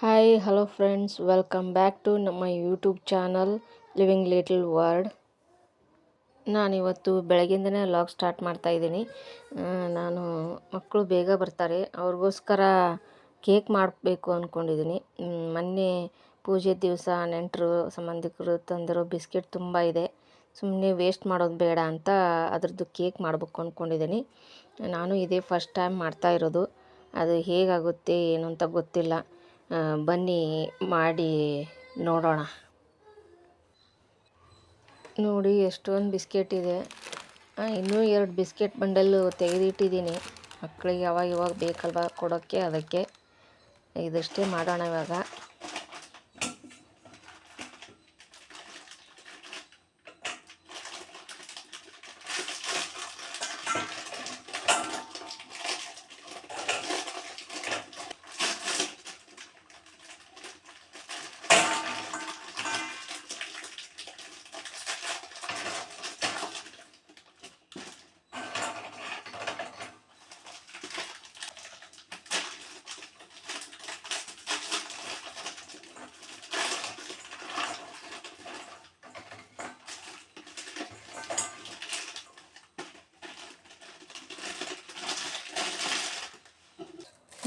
Hi hello friends welcome back to ನಮ್ಮ YouTube channel living little word ನಾನಿವತ್ತು ಬೆಳಗ್ಗಿಂದನೇ log start ಮಾಡ್ತಾ ಇದ್ದೀನಿ. ನಾನು ಮಕ್ಕಳು ಬೇಗ ಬರ್ತಾರೆ. ಅವ್ರಿಗೋಸ್ಕರ ಕೇಕ್ ಮಾಡಬೇಕು ಅಂದ್ಕೊಂಡಿದ್ದೀನಿ ಮೊನ್ನೆ ಪೂಜೆ ದಿವಸ ನೆಂಟರು, ಸಂಬಂಧಿಕರು ತಂದಿರೋ ಬಿಸ್ಕೆಟ್ ತುಂಬ ಇದೆ. ಸುಮ್ಮನೆ ವೇಸ್ಟ್ ಮಾಡೋದು ಬೇಡ ಅಂತ ಅದ್ರದ್ದು ಕೇಕ್ ಮಾಡಬೇಕು ಅಂದ್ಕೊಂಡಿದ್ದೀನಿ ನಾನು ಇದೇ ಫಸ್ಟ್ ಟೈಮ್ ಮಾಡ್ತಾ ಇರೋದು. ಅದು ಹೇಗಾಗುತ್ತೆ, ಏನು ಅಂತ ಗೊತ್ತಿಲ್ಲ. ಬನ್ನಿ ಮಾಡಿ ನೋಡೋಣ. ನೋಡಿ, ಎಷ್ಟೊಂದು ಬಿಸ್ಕೆಟ್ ಇದೆ. ಇನ್ನೂ ಎರಡು ಬಿಸ್ಕೆಟ್ ಬಂಡಲ್ಲು ತೆಗೆದಿಟ್ಟಿದ್ದೀನಿ. ಮಕ್ಕಳಿಗೆ ಯಾವಾಗ ಇವಾಗ ಬೇಕಲ್ವ ಕೊಡೋಕ್ಕೆ, ಅದಕ್ಕೆ ಇದಷ್ಟೇ ಮಾಡೋಣ ಇವಾಗ.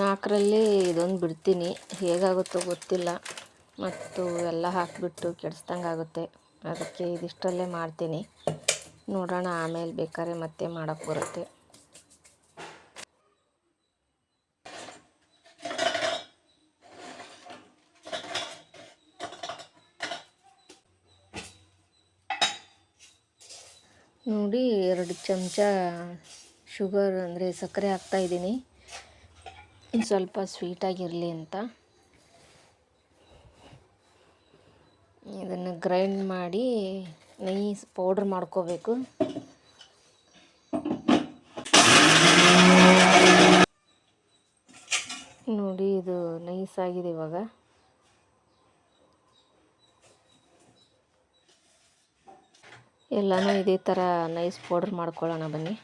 ನಾಲ್ಕರಲ್ಲಿ ಇದೊಂದು ಬಿಡ್ತೀನಿ. ಹೇಗಾಗುತ್ತೋ ಗೊತ್ತಿಲ್ಲ. ಮತ್ತು ಎಲ್ಲ ಹಾಕಿಬಿಟ್ಟು ಕೆಡಿಸ್ದಂಗೆ ಆಗುತ್ತೆ. ಅದಕ್ಕೆ ಇದಿಷ್ಟರಲ್ಲೇ ಮಾಡ್ತೀನಿ. ನೋಡೋಣ, ಆಮೇಲೆ ಬೇಕಾದ್ರೆ ಮತ್ತೆ ಮಾಡೋಕ್ಕೆ ಬರುತ್ತೆ. ನೋಡಿ, ಎರಡು ಚಮಚ ಶುಗರ್, ಅಂದರೆ ಸಕ್ಕರೆ ಹಾಕ್ತಾಯಿದ್ದೀನಿ ಸ್ವಲ್ಪ ಸ್ವೀಟಾಗಿರಲಿ ಅಂತ. ಇದನ್ನು ಗ್ರೈಂಡ್ ಮಾಡಿ ನೈಸ್ ಪೌಡ್ರ್ ಮಾಡ್ಕೋಬೇಕು. ನೋಡಿ ಇದು ನೈಸ್ ಆಗಿದೆ ಇವಾಗ. ಎಲ್ಲನೂ ಇದೇ ಥರ ನೈಸ್ ಪೌಡ್ರ್ ಮಾಡ್ಕೊಳ್ಳೋಣ ಬನ್ನಿ.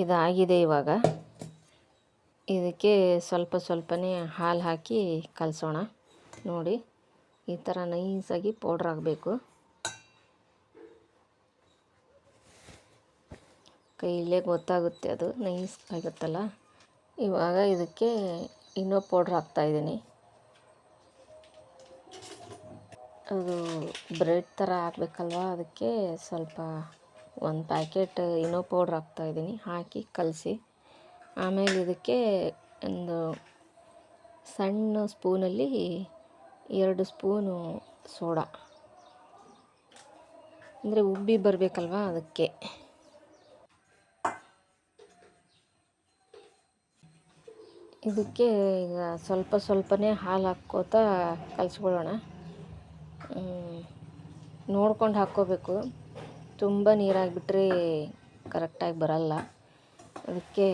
ಇದಾಗಿದೆ ಇವಾಗ. ಇದಕ್ಕೆ ಸ್ವಲ್ಪ ಸ್ವಲ್ಪನೇ ಹಾಲು ಹಾಕಿ ಕಲಸೋಣ. ನೋಡಿ, ಈ ಥರ ನೈಸಾಗಿ ಪೌಡ್ರ್ ಆಗಬೇಕು ಕೈಯಲ್ಲೇ ಗೊತ್ತಾಗುತ್ತೆ ಅದು, ನೈಸ್ ಆಗುತ್ತಲ್ಲ ಇವಾಗ ಇದಕ್ಕೆ ಇನ್ನೂ ಪೌಡ್ರ್ ಹಾಕ್ತಾಯಿದ್ದೀನಿ ಅದು ಬ್ರೆಡ್ ಥರ ಹಾಕ್ಬೇಕಲ್ವ? ಅದಕ್ಕೆ ಸ್ವಲ್ಪ ಒಂದು ಪ್ಯಾಕೆಟ್ ಇನೋ ಪೌಡ್ರ್ ಹಾಕ್ತಾಯಿದ್ದೀನಿ ಹಾಕಿ ಕಲಸಿ. ಆಮೇಲೆ ಇದಕ್ಕೆ ಒಂದು ಸಣ್ಣ ಸ್ಪೂನಲ್ಲಿ ಎರಡು ಸ್ಪೂನು ಸೋಡಾ. ಅಂದರೆ ಉಬ್ಬಿ ಬರಬೇಕಲ್ವಾ ಅದಕ್ಕೆ. ಇದಕ್ಕೆ ಈಗ ಸ್ವಲ್ಪ ಸ್ವಲ್ಪನೇ ಹಾಲು ಹಾಕ್ಕೋತಾ ಕಲಿಸ್ಕೊಳ್ಳೋಣ. ನೋಡ್ಕೊಂಡು ಹಾಕ್ಕೋಬೇಕು. ತುಂಬ ನೀರಾಗಿಬಿಟ್ರೆ ಕರೆಕ್ಟಾಗಿ ಬರಲ್ಲ. ಅದಕ್ಕೆ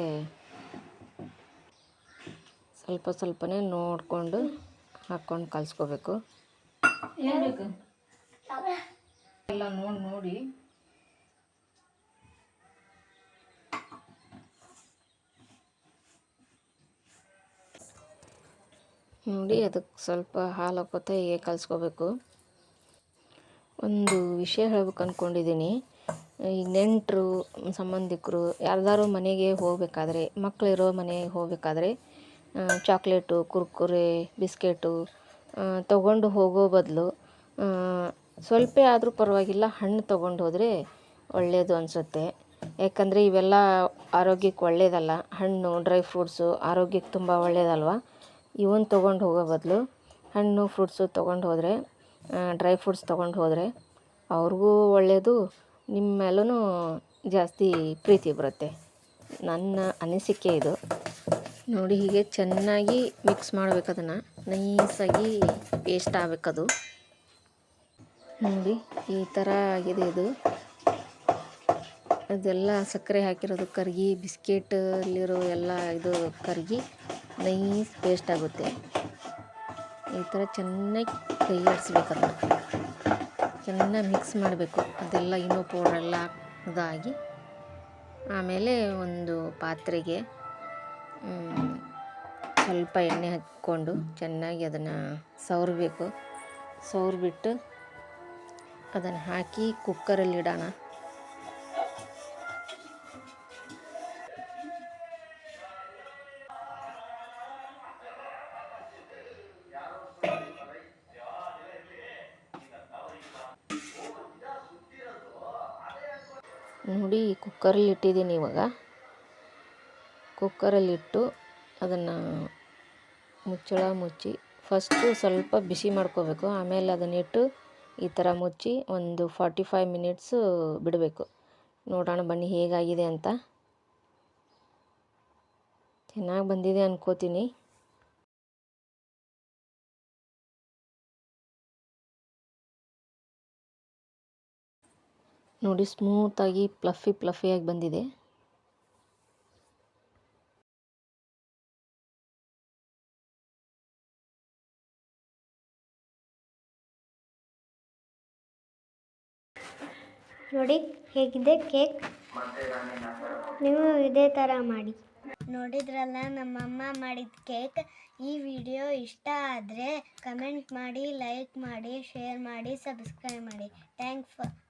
ಸ್ವಲ್ಪ ಸ್ವಲ್ಪನೇ ನೋಡಿಕೊಂಡು ಹಾಕ್ಕೊಂಡು ಕಲಿಸ್ಕೋಬೇಕು. ಎಲ್ಲ ನೋಡಿ ನೋಡಿ. ನೋಡಿ ಅದಕ್ಕೆ ಸ್ವಲ್ಪ ಹಾಲು ಹಾಕೋತ ಹೀಗೆ ಕಲಿಸ್ಕೋಬೇಕು. ಒಂದು ವಿಷಯ ಹೇಳ್ಬೇಕು ಅಂದ್ಕೊಂಡಿದ್ದೀನಿ ಈ ನೆಂಟರು, ಸಂಬಂಧಿಕರು, ಯಾರ್ದಾರು ಮನೆಗೆ ಹೋಗಬೇಕಾದ್ರೆ ಮಕ್ಕಳಿರೋ ಮನೆಗೆ ಹೋಗಬೇಕಾದ್ರೆ ಚಾಕ್ಲೇಟು, ಕುರ್ಕುರೆ, ಬಿಸ್ಕೆಟು ತೊಗೊಂಡು ಹೋಗೋ ಬದಲು ಸ್ವಲ್ಪ ಆದರೂ ಪರವಾಗಿಲ್ಲ, ಹಣ್ಣು ತೊಗೊಂಡು ಹೋದರೆ ಒಳ್ಳೆಯದು ಅನಿಸುತ್ತೆ. ಯಾಕಂದರೆ ಇವೆಲ್ಲ ಆರೋಗ್ಯಕ್ಕೆ ಒಳ್ಳೆಯದಲ್ಲ ಹಣ್ಣು, ಡ್ರೈ ಫ್ರೂಟ್ಸು ಆರೋಗ್ಯಕ್ಕೆ ತುಂಬ ಒಳ್ಳೆಯದಲ್ವ ಇವನ್ ತೊಗೊಂಡು ಹೋಗೋ ಬದಲು, ಹಣ್ಣು, ಫ್ರೂಟ್ಸು ತೊಗೊಂಡು ಹೋದರೆ ಡ್ರೈ ಫ್ರೂಟ್ಸ್ ತೊಗೊಂಡು ಹೋದರೆ ಅವ್ರಿಗೂ ಒಳ್ಳೆಯದು ನಿಮ್ಮ ಮೇಲೂ ಜಾಸ್ತಿ ಪ್ರೀತಿ ಬರುತ್ತೆ. ನನ್ನ ಅನಿಸಿಕೆ ಇದು. ನೋಡಿ, ಹೀಗೆ ಚೆನ್ನಾಗಿ ಮಿಕ್ಸ್ ಮಾಡ್ಬೇಕು ಅದನ್ನು ನೈಸಾಗಿ ಪೇಸ್ಟ್ ಆಗಬೇಕದು. ನೋಡಿ, ಈ ಥರ ಆಗಿದೆ ಇದು. ಅದೆಲ್ಲ ಸಕ್ಕರೆ ಹಾಕಿರೋದು ಕರಗಿ ಬಿಸ್ಕೆಟಲ್ಲಿರೋ ಎಲ್ಲ ಇದು ಕರಗಿ ನೈಸ್ ಪೇಸ್ಟ್ ಆಗುತ್ತೆ. ಈ ಥರ ಚೆನ್ನಾಗಿ ಕೈ ಆಡಿಸ್ಬೇಕದು ಚೆನ್ನಾಗಿ ಮಿಕ್ಸ್ ಮಾಡಬೇಕು. ಅದೆಲ್ಲ ಇನ್ನೂ ಪೌಡ್ರೆಲ್ಲ ಇದಾಗಿ. ಆಮೇಲೆ ಒಂದು ಪಾತ್ರೆಗೆ ಸ್ವಲ್ಪ ಎಣ್ಣೆ ಹಾಕ್ಕೊಂಡು ಚೆನ್ನಾಗಿ ಅದನ್ನು ಸವರಬೇಕು. ಸವರಿಬಿಟ್ಟು ಅದನ್ನು ಹಾಕಿ ಕುಕ್ಕರಲ್ಲಿ ಇಡೋಣ. ನೋಡಿ ಕುಕ್ಕರಲ್ಲಿ ಇಟ್ಟಿದ್ದೀನಿ ಇವಾಗ. ಕುಕ್ಕರಲ್ಲಿಟ್ಟು ಅದನ್ನು ಮುಚ್ಚಳ ಮುಚ್ಚಿ ಫಸ್ಟು ಸ್ವಲ್ಪ ಬಿಸಿ ಮಾಡ್ಕೋಬೇಕು. ಆಮೇಲೆ ಅದನ್ನಿಟ್ಟು ಈ ಥರ ಮುಚ್ಚಿ ಒಂದು ಫಾರ್ಟಿ ಫೈವ್ ಮಿನಿಟ್ಸು ಬಿಡಬೇಕು. ನೋಡೋಣ ಬನ್ನಿ ಹೇಗಾಗಿದೆ ಅಂತ. ಚೆನ್ನಾಗಿ ಬಂದಿದೆ ಅನ್ಕೋತೀನಿ. ನೋಡಿ ಸ್ಮೂತಾಗಿ ಪ್ಲಫಿ ಪ್ಲಫಿಯಾಗಿ ಬಂದಿದೆ. ನೋಡಿ ಹೇಗಿದೆ ಕೇಕ್? ನೀವು ಇದೇ ಥರ ಮಾಡಿ. ನೋಡಿದ್ರಲ್ಲ ನಮ್ಮಮ್ಮ ಮಾಡಿದ ಕೇಕ್? ಈ ವಿಡಿಯೋ ಇಷ್ಟ ಆದರೆ ಕಮೆಂಟ್ ಮಾಡಿ, ಲೈಕ್ ಮಾಡಿ, ಶೇರ್ ಮಾಡಿ, ಸಬ್ಸ್ಕ್ರೈಬ್ ಮಾಡಿ. Thanks for